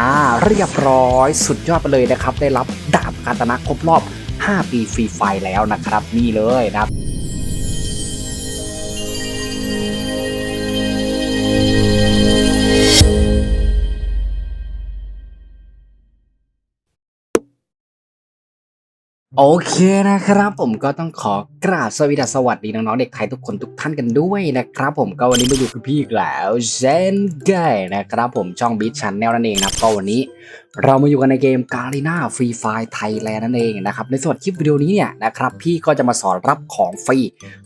อ่าเรียบร้อยสุดยอดไปเลยนะครับ ได้รับดาบกาตนะครบรอบ 5 ปีฟรีไฟแล้วนะครับ นี่เลยนะครับ โอเคนะครับผมก็ต้องขอกราบสวัสดีสวัสดีน้องๆเด็กไทยทุกคนทุกท่านกันด้วยนะครับผมก็วันนี้มาอยู่กับพี่อีกแล้วเช่นเคยนะครับผมช่องบีชชันแนลนั่นเองนะครับก็วันนี้ เรามาอยู่กันในเกมกา r ีนาฟรีไฟไทยแลนด์นั่นเองนะครับในส่วนคลิปวิดีโอนี้เนี่ยนะครับพี่ก็จะมาสอนรับของฟรี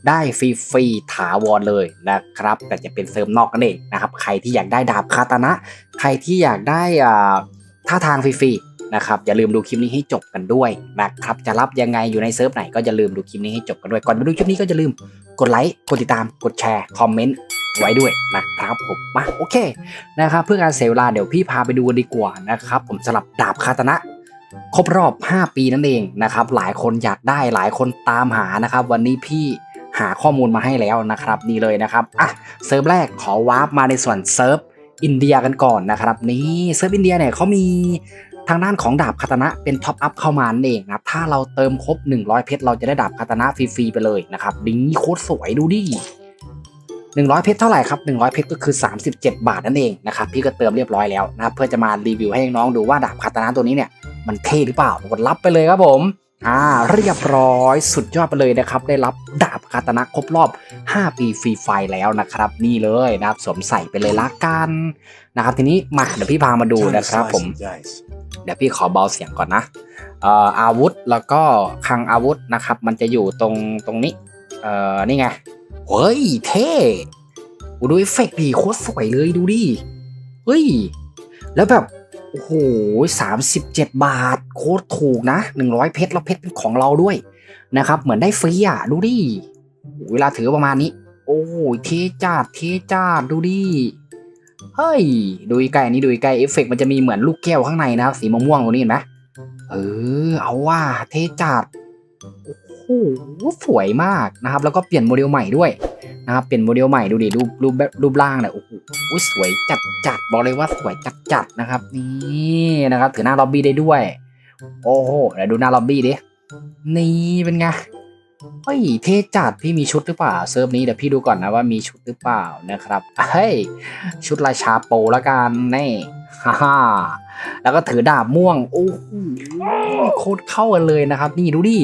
ได้ฟรีฟรีถาวรเลยนะครับแต่จะเป็นเซิร์ฟนอกนั่นเองนะครับใครที่อยากได้ดาบคาตานะ ใครที่อยากได้อ่าท่าทางฟรีๆ นะครับอย่าลืมดูคลิปนี้ให้จบกันด้วยนะครับจะรับยังไงอยู่ในเซิร์ฟไหนก็อย่าลืมดูคลิปนี้ให้จบกันด้วยก่อนไปดูคลิปนี้ก็อย่าลืมกดไลค์กดติดตามกดแชร์คอมเมนต์ไว้ด้วยนะครับผมมาโอเคนะครับเพื่อการเสียเวลาเดี๋ยวพี่พาไปดูกันดีกว่านะครับผมสลับดาบคาตนะครบรอบ 5 ปีนั่นเองนะครับหลายคนอยากได้หลายคนตามหานะครับ วันนี้พี่หาข้อมูลมาให้แล้วนะครับนี่เลยนะครับอะเซิร์ฟแรกขอวาร์ปมาในส่วนเซิร์ฟอินเดียกันก่อนนะครับนี่เซิร์ฟอินเดียเนี่ยเขามี ทางด้านของดาบคาตนะเป็นท็อปอัพเข้ามาเองนะครับถ้าเราเติมครบ 100 เพชรเราจะได้ดาบคาตนะฟรีๆไปเลยนะครับดิ้งโคตรสวยดูดิ100 เพชรเท่าไหร่ครับ 100 เพชรก็คือ 37 บาทนั่นเองนะครับพี่ก็เติมเรียบร้อยแล้วนะครับเพื่อจะมารีวิวให้น้องดูว่าดาบคาตานะตัวนี้เนี่ยมันเท่หรือเปล่ากดรับไปเลยครับผมอ่าเรียบร้อยสุดยอดไปเลยนะครับ ได้รับดาบคาตานะครบรอบ 5 ปีฟรีไฟแล้วนะครับ นี่เลยนะครับสวมใส่ไปเลยละกันนะครับทีนี้มาเดี๋ยวพี่พามาดูนะครับผม เดี๋ยวพี่ขอเบาเสียงก่อนนะเอ่ออาวุธแล้วก็คลังอาวุธนะครับ มันจะอยู่ตรงตรงนี้เอ่อนี่ไงเฮ้ยเท่โอ้ดูเอฟเฟกต์ดีโคตรสวยเลยดูดิเฮ้ย แล้วแบบโอ้โหสามสิบเจ็ดบาท โคตรถูกนะหนึ่งร้อยเพชรแล้วเพชรเป็นของเราด้วยนะครับ เหมือนได้ฟรีอะดูดิเวลาถือประมาณนี้ โอ้ยเทจัดเทจัดดูดิ เฮ้ย ดูใกล้นี่ดูใกล้เอฟเฟกต์มันจะมีเหมือนลูกแก้วข้างในนะครับ สีม่วงๆตรงนี้เห็นไหมเออ เอาว่าเทจัดโอ้โหสวยมากนะครับ แล้วก็เปลี่ยนโมเดลใหม่ด้วยนะครับเปลี่ยนโมเดลใหม่ดูดิรูปรูปแบบรูปร่างเนี่ยโอ้โหสวยจัดจัดบอกเลยว่าสวยจัดจัดนะครับ นี่นะครับถือหน้าล็อบบี้ได้ด้วย โอ้โหเดี๋ยวดูหน้าล็อบบี้ดินี่เป็นไง เฮ้ยเท่จัดพี่มีชุดหรือเปล่าเซิร์ฟนี้เดี๋ยวพี่ดูก่อนนะว่ามีชุดหรือเปล่านะครับเฮ้ยชุดราชาโปละกันนี่ฮ่าฮ่าแล้วก็ถือดาบม่วงโอ้โหโคตรเข้ากันเลยนะครับ นี่ดูดิ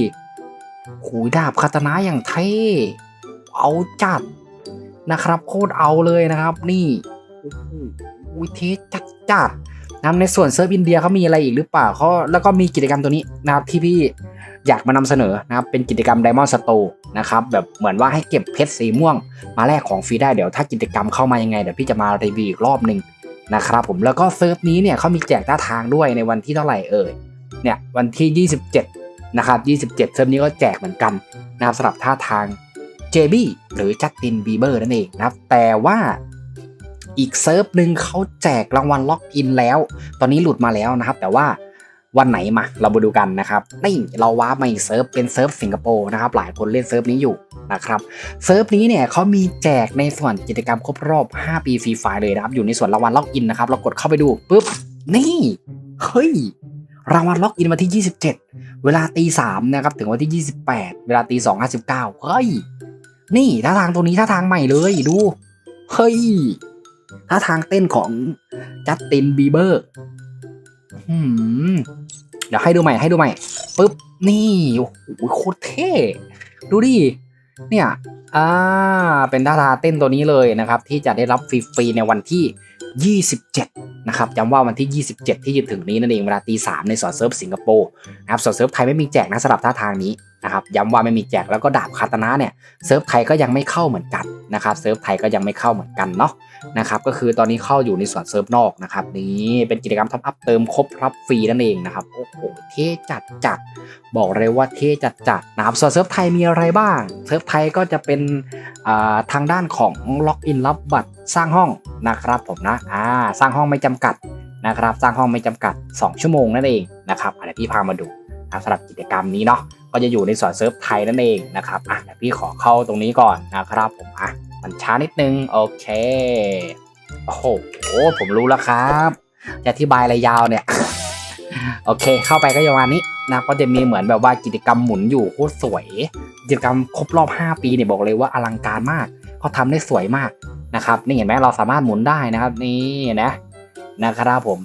หูยดาบคาตานะอย่างเท่เอาจัดนะครับ โคตรเอาเลยนะครับ นี่โอ้โหเท่จัดจัดนะในส่วนเซิร์ฟอินเดียเขามีอะไรอีกหรือเปล่าเขาแล้วก็มีกิจกรรมตัวนี้นะครับที่พี่ อยากมานำเสนอนะครับเป็นกิจกรรม Diamond Store นะครับแบบเหมือนว่าให้เก็บเพชรสีม่วง มาแลกของฟรีได้เดี๋ยวถ้ากิจกรรมเข้ามายังไงเดี๋ยวพี่จะมารีวิวอีกรอบหนึ่งนะครับผมแล้วก็เซิร์ฟนี้เนี่ยเขามีแจกท่าทางด้วยในวันที่เท่าไหร่เอ่ยเนี่ยวันที่ 27 นะครับ 27 เซิร์ฟนี้ก็แจกเหมือนกันนะครับสำหรับท่าทาง JB หรือจัสตินบีเบอร์นั่นเองนะครับ แต่ว่าอีกเซิร์ฟหนึ่งเขาแจกรางวัลล็อกอินแล้ว ตอนนี้หลุดมาแล้วนะครับ แต่ว่า วันไหนมาเรามาดูกันนะครับนี่เราว้ามาอีกเซิร์ฟเป็นเซิร์ฟสิงคโปร์นะครับหลายคนเล่นเซิร์ฟนี้อยู่นะครับเซิร์ฟนี้เนี่ยเขามีแจกในส่วนกิจกรรมครบรอบ 5 ปีฟรีไฟล์เลยนะครับอยู่ในส่วนรางวัลล็อกอินนะครับเรากดเข้าไปดูปุ๊บนี่เฮ้ยรางวัลล็อกอินวันที่ 27 เวลาตีสามนะครับถึงวันที่ 28 เวลาตีสองห้าสิบเก้าเฮ้ยนี่ท่าทางตัวนี้ท่าทางใหม่เลยดูเฮ้ยท่าทางเต้นของจัสตินบีเบอร์ อืม เดี๋ยวให้ดูใหม่ให้ดูใหม่ปุ๊บนี่โอ้โหโคตรเท่ดูดิเนี่ยอ่าเป็นดาราเต้นตัวนี้เลยนะครับ ที่จะได้รับฟรีๆในวันที่27 นะครับย้ำว่าวันที่ 27 ที่จะถึงนี้นั่นเองเวลาตีสามในสอนเซิร์ฟสิงคโปร์นะครับสอนเซิร์ฟไทยไม่มีแจกนะสำหรับท่าทางนี้นะครับย้ำว่าไม่มีแจกแล้วก็ดาบคาตนะเนี่ยเซิร์ฟไทยก็ยังไม่เข้าเหมือนกันนะครับเซิร์ฟไทยก็ยังไม่เข้าเหมือนกันเนาะนะครับก็คือตอนนี้เข้าอยู่ในส่วนเซิร์ฟนอกนะครับนี่เป็นกิจกรรมท็อปอัพเติมครบรับฟรีนั่นเองนะครับโอ้โหเท่จัดจัดบอกเลยว่าเท่จัดจัดนะครับส่วนเซิร์ฟไทยมีอะไรบ้าง เซิร์ฟไทยก็จะเป็น ทางด้านของล็อกอินรับบัตรสร้างห้องนะครับผมนะอ่าสร้างห้องไม่จำกัดนะครับ สร้างห้องไม่จำกัด 2 ชั่วโมงนั่นเองนะครับเดี๋ยวพี่พามาดูนะสำหรับกิจกรรมนี้เนาะก็จะอยู่ในส่วนเซิร์ฟไทยนั่นเองนะครับอะเดี๋ยวพี่ขอเข้าตรงนี้ก่อนนะครับผมอะมันช้านิดนึงโอเคโอ้โหผมรู้แล้วครับจะอธิบายอะไรยาวเนี่ย โอเค เข้าไปก็ประมาณนี้ นะก็จะมีเหมือนแบบว่ากิจกรรมหมุนอยู่โคตรสวย กิจกรรมครบรอบ 5 ปีเนี่ยบอกเลยว่าอลังการมากเขาทำได้สวยมากนะครับนี่เห็นไหมเราสามารถหมุนได้นะครับนี่นะนะครับผม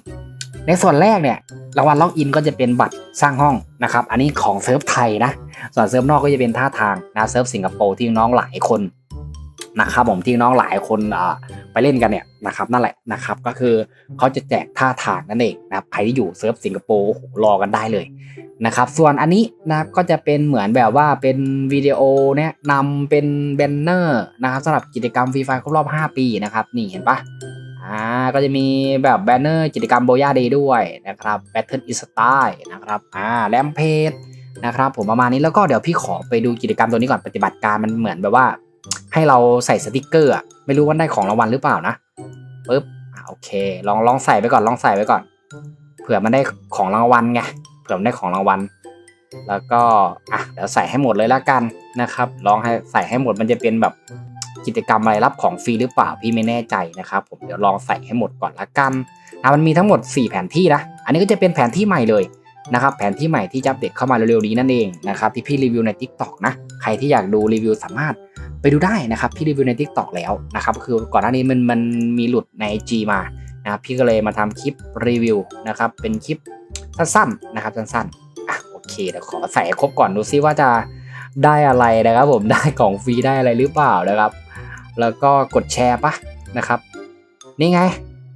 ในส่วนแรกเนี่ยรางวัลล็อกอินก็จะเป็นบัตรสร้างห้องนะครับ อันนี้ของเซิร์ฟไทยนะ ส่วนเซิร์ฟนอกก็จะเป็นท่าทางนะเซิร์ฟสิงคโปร์ที่น้องหลายคนนะครับผมที่น้องหลายคนอ่าไปเล่นกันเนี่ยนะครับนั่นแหละนะครับก็คือเขาจะแจกท่าทางนั่นเองนะใครที่อยู่เซิร์ฟสิงคโปร์โอ้โหรอกันได้เลย นะครับส่วนอันนี้นะครับก็จะเป็นเหมือนแบบว่าเป็นวิดีโอแนะนำเป็นแบนเนอร์นะครับสำหรับกิจกรรมฟรีไฟครบรอบ 5 ปีนะครับนี่เห็นปะอ่าก็จะมีแบบแบนเนอร์กิจกรรมโบย่าเดย์ด้วยนะครับ Battle is Style นะครับอ่าแรมเพจนะครับผมประมาณนี้แล้วก็เดี๋ยวพี่ขอไปดูกิจกรรมตัวนี้ก่อนปฏิบัติการมันเหมือนแบบว่า ให้เราใส่สติกเกอร์ไม่รู้ว่าได้ของรางวัลหรือเปล่านะปึ๊บโอเค ลองลองใส่ไปก่อนลองใส่ไปก่อน เผื่อมันได้ของรางวัลไง เผื่อได้ของรางวัล แล้วก็อะเดี๋ยวใส่ให้หมดเลยละกันนะครับ ลองให้ใส่ให้หมดมันจะเป็นแบบกิจกรรมอะไรรับของฟรีหรือเปล่าพี่ไม่แน่ใจนะครับ ผมเดี๋ยวลองใส่ให้หมดก่อนละกันนะมันมีทั้งหมด 4 แผนที่นะ อันนี้ก็จะเป็นแผนที่ใหม่เลยนะครับแผนที่ใหม่ที่จะอัปเดตเข้ามาเร็วๆนี้นั่นเองนะครับที่พี่รีวิวใน Tik t o อกนะใครที่อยากดูรีวิวสามารถไปดูได้นะครับพี่รีวิวใน Tik t o อกแล้วนะครับคือก่อนหน้านี้มันมันมีหลุดใน IG มา นะครับพี่ก็เลยมาทำคลิปรีวิวนะครับเป็นคลิปสั้นๆนะครับสั้นๆอะโอเคเดี๋ยวขอใส่ครบก่อนดูซิว่าจะได้อะไรนะครับผมได้ของฟรีได้อะไรหรือเปล่านะครับ แล้วก็กดแชร์ปะนะครับ นี่ไง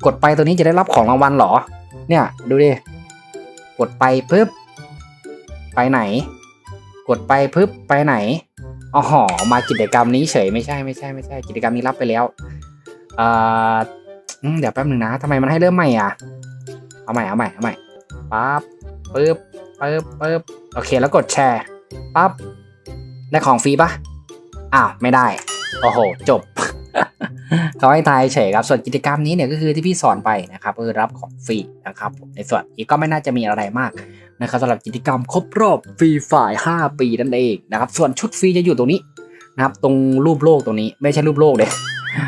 กดไปตัวนี้จะได้รับของรางวัลเหรอ เนี่ยดูดิกดไปปึ๊บไปไหน กดไปปึ๊บไปไหนอ๋อหอมากิจกรรมนี้เฉยไม่ใช่ไม่ใช่ไม่ใช่กิจกรรมนี้รับไปแล้วอ่ออืม เดี๋ยวแป๊บหนึ่งนะทำไมมันให้เริ่มใหม่อะ เอาใหม่เอาใหม่เอาใหม่ปั๊บปึ๊บปึ๊บปึ๊บโอเคแล้วกดแชร์ปั๊บได้ของฟรีปะอ้าวไม่ได้ โอ้โห จบเขาให้ทายเฉยครับ ส่วนกิจกรรมนี้เนี่ยก็คือที่พี่สอนไปนะครับก็คือรับของฟรีนะครับผมในส่วนนี้ก็ไม่น่าจะมีอะไรมากนะครับสำหรับกิจกรรมครบรอบฟรีฝ่าย 5 ปีนั่นเองนะครับ ส่วนชุดฟรีจะอยู่ตรงนี้นะครับ ตรงรูปโลกตรงนี้ ไม่ใช่รูปโลกเลย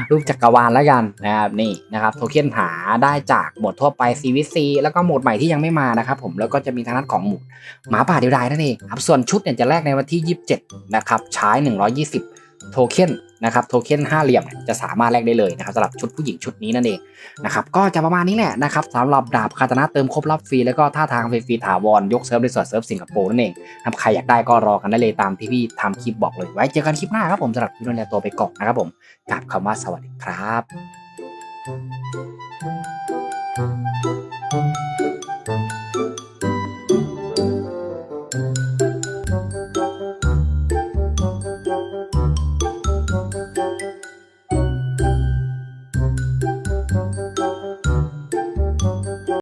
รูปจักรวาลแล้วกันนะครับนี่นะครับโทเค็นหาได้จากโหมดทั่วไป CVC แล้วก็โหมดใหม่ที่ยังไม่มานะครับผมแล้วก็จะมีทางด้านของหมุดหมาป่าเดียวดายนั่นเองครับส่วนชุดเนี่ยจะแลกในวันที่ 27 นะครับใช้ 120 โทเค็นนะครับโทเค็นห้าเหลี่ยมจะสามารถแลกได้เลยนะครับสำหรับชุดผู้หญิงชุดนี้นั่นเองนะครับก็จะประมาณนี้แหละนะครับสำหรับดาบคาตานะเติมครบรอบฟรีแล้วก็ท่าทางฟรีถาวรยกเซิร์ฟในส่วนเซิร์ฟสิงคโปร์นั่นเองครับใครอยากได้ก็รอกันได้เลยตามที่พี่ทำคลิปบอกเลยไว้เจอกันคลิปหน้าครับผมสำหรับคลิปนี้ตัวไปก่อนนะครับผมกราบคำว่าสวัสดีครับ